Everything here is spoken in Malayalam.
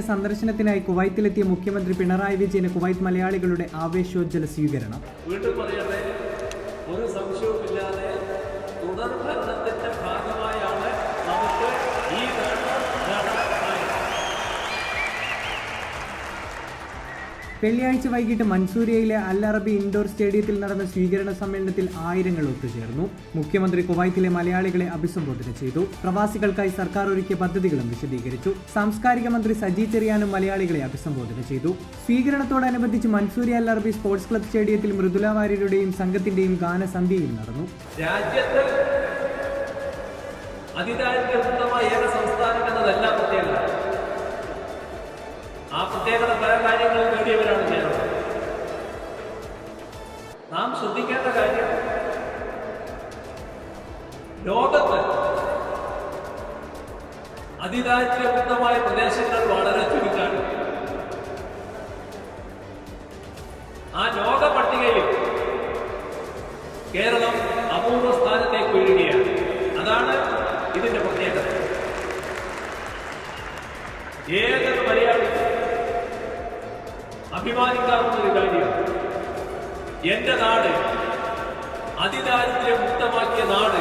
ദിവസത്തെ സന്ദർശനത്തിനായി കുവൈത്തിലെത്തിയ മുഖ്യമന്ത്രി പിണറായി വിജയന് കുവൈത്ത് മലയാളികളുടെ ആവേശോജ്ജല സ്വീകരണം. ഒരു സംശയവുമില്ലാതെ തുടർ ഭരണത്തിന്റെ ഭാഗമായാണ് വെള്ളിയാഴ്ച വൈകിട്ട് മൻസൂരിയയിലെ അൽ അറബി ഇൻഡോർ സ്റ്റേഡിയത്തിൽ നടന്ന സ്വീകരണ സമ്മേളനത്തിൽ ആയിരങ്ങൾ ഒത്തുചേർന്നു. മുഖ്യമന്ത്രി കുവൈത്തിലെ മലയാളികളെ അഭിസംബോധന ചെയ്തു. പ്രവാസികൾക്കായി സർക്കാർ ഒരുക്കിയ പദ്ധതികളും വിശദീകരിച്ചു. സാംസ്കാരിക മന്ത്രി സജി ചെറിയാനും മലയാളികളെ അഭിസംബോധന ചെയ്തു. സ്വീകരണത്തോടനുബന്ധിച്ച് മൻസൂരി അൽ അറബി സ്പോർട്സ് ക്ലബ് സ്റ്റേഡിയത്തിൽ മൃദുല വാര്യരുടെയും സംഘത്തിന്റെയും ഗാനസന്ധ്യയും നടന്നു. രാജ്യത്ത് നാം ശ്രദ്ധിക്കേണ്ട കാര്യം ലോകത്ത് അതിദാരിദ്ര്യമുക്തമായ പ്രദേശങ്ങൾ വളരെ ചുരുക്കാണ്. ആ ലോക പട്ടികയിൽ കേരളം അപൂർവ സ്ഥാനത്തേക്ക് ഉയരുകയാണ്. അതാണ് ഇതിന്റെ പ്രത്യേകത. ഏതൊരു മലയാളി അഭിമാനിക്കാവുന്ന ഒരു കാര്യം എന്റെ നാട് അതിദാരിദ്ര്യം മുക്തമാക്കിയ നാട്